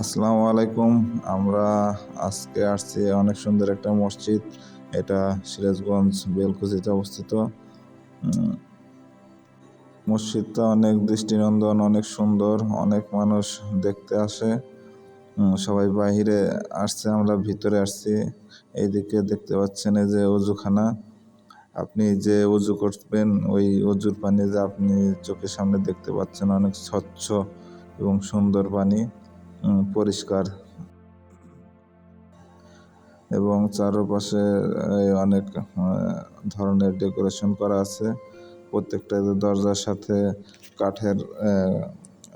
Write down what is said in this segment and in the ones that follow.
আসসালামু আলাইকুম। আমরা আজকে আসছি অনেক সুন্দর একটা মসজিদ। এটা সিরাজগঞ্জ বেলকুচিতে অবস্থিত। মসজিদটা অনেক দৃষ্টিনন্দন, অনেক সুন্দর, অনেক মানুষ দেখতে আসে। সবাই বাইরে আসছে, আমরা ভিতরে আসছি। এইদিকে দেখতে পাচ্ছেন এই যে অজুখানা। আপনি যে অজু করবেন, ওই অজুর পানি যে আপনি চোখের সামনে দেখতে পাচ্ছেন, অনেক স্বচ্ছ এবং সুন্দর পানি। পরিষ্কার। এবং চারপাশে অনেক ধরনের ডেকোরেশন করা আছে। প্রত্যেকটা দরজার সাথে কাঠের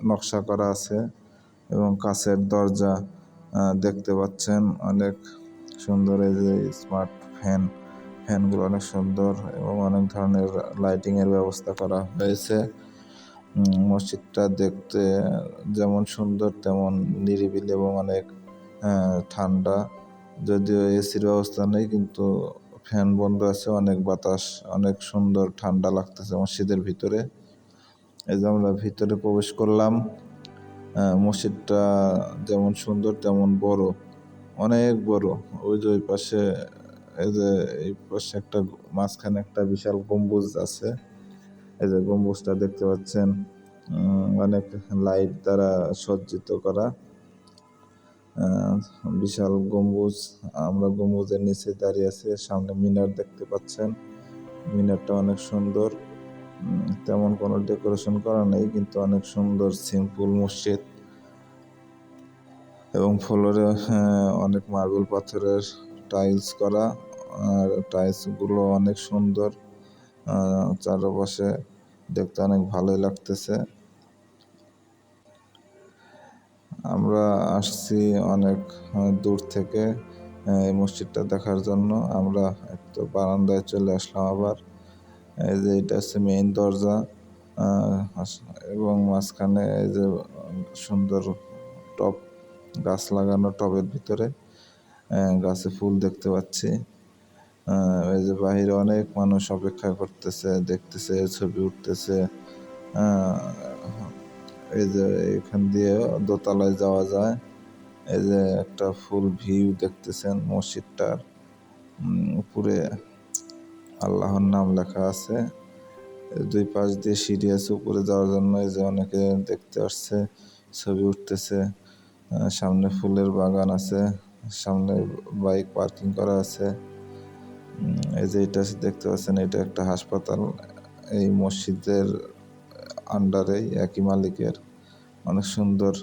নকশা করা আছে এবং কাছের দরজা দেখতে পাচ্ছেন অনেক সুন্দর এই যে স্মার্ট ফ্যান, ফ্যানগুলো অনেক সুন্দর এবং অনেক ধরনের লাইটিংয়ের ব্যবস্থা করা হয়েছে। মসজিদটা দেখতে যেমন সুন্দর, তেমন নিরিবিলি এবং অনেক ঠান্ডা। যদিও এসির ব্যবস্থা নেই, কিন্তু ফ্যান বন্ধ আছে, অনেক বাতাস, অনেক সুন্দর ঠান্ডা লাগতেছে মসজিদের ভিতরে। এই যে আমরা ভিতরে প্রবেশ করলাম মসজিদটা যেমন সুন্দর, তেমন বড়, অনেক বড়। ওই যে ওই পাশে, এই যে এই পাশে একটা মাঝখানে একটা বিশাল গম্বুজ আছে। এই যে গম্বুজটা দেখতে পাচ্ছেন অনেক লাইট দ্বারা সজ্জিত করা। বিশাল গম্বুজ, আমরা গম্বুজের নিচে দাঁড়িয়ে আছি সামনে মিনার দেখতে পাচ্ছেন। মিনারটা অনেক সুন্দর তেমন কোনো ডেকোরেশন করা নেই, কিন্তু অনেক সুন্দর সিম্পল মসজিদ। এবং ফ্লোরে অনেক মার্বেল পাথরের টাইলস করা, আর টাইলসগুলো অনেক সুন্দর। চারপাশে দেখতে অনেক ভালোই লাগতেছে। আমরা আসছি অনেক দূর থেকে এই মসজিদটা দেখার জন্য। আমরা একটু বারান্দায় চলে আসলাম আবার। এই যে এটা হচ্ছে মেইন দরজা এবং মাঝখানে এই যে সুন্দর টব, গাছ লাগানো টবের ভিতরে গাছে ফুল দেখতে পাচ্ছি। এই যে বাহিরে অনেক মানুষ অপেক্ষা করতেছে, দেখতেছে, ছবি উঠতেছে। এই যে এখান দিয়ে দোতলায় যাওয়া যায়। এই যে একটা ফুল ভিউ দেখতেছেন মসজিদটার। উপরে আল্লাহর নাম লেখা আছে। দুই পাশ দিয়ে সিঁড়ি আছে উপরে যাওয়ার জন্য। এই যে অনেকে দেখতে আসছে, ছবি উঠতেছে। সামনে ফুলের বাগান আছে, সামনে বাইক পার্কিং করা আছে। এই যে এটা দেখতে পাচ্ছেন, এটা একটা হাসপাতাল। এই মসজিদের আন্ডারে একই মালিকের অনেক সুন্দর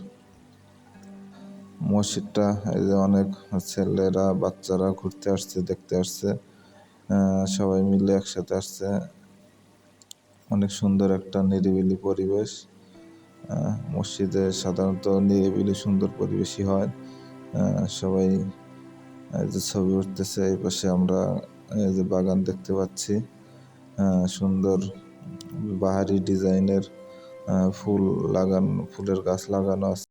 মসজিদটা। এই যে অনেক ছেলেরা, বাচ্চারা ঘুরতে আসছে, দেখতে আসছে সবাই মিলে একসাথে আসছে। অনেক সুন্দর একটা নিরিবিলি পরিবেশ। মসজিদে সাধারণত নিরিবিলি সুন্দর পরিবেশই হয়। সবাই, এই যে ছবি উঠতেছে, এই পাশে আমরা এই যে বাগান দেখতে পাচ্ছি সুন্দর বাহারি ডিজাইনের ফুল লাগানো ফুলের গাছ লাগানো আছে।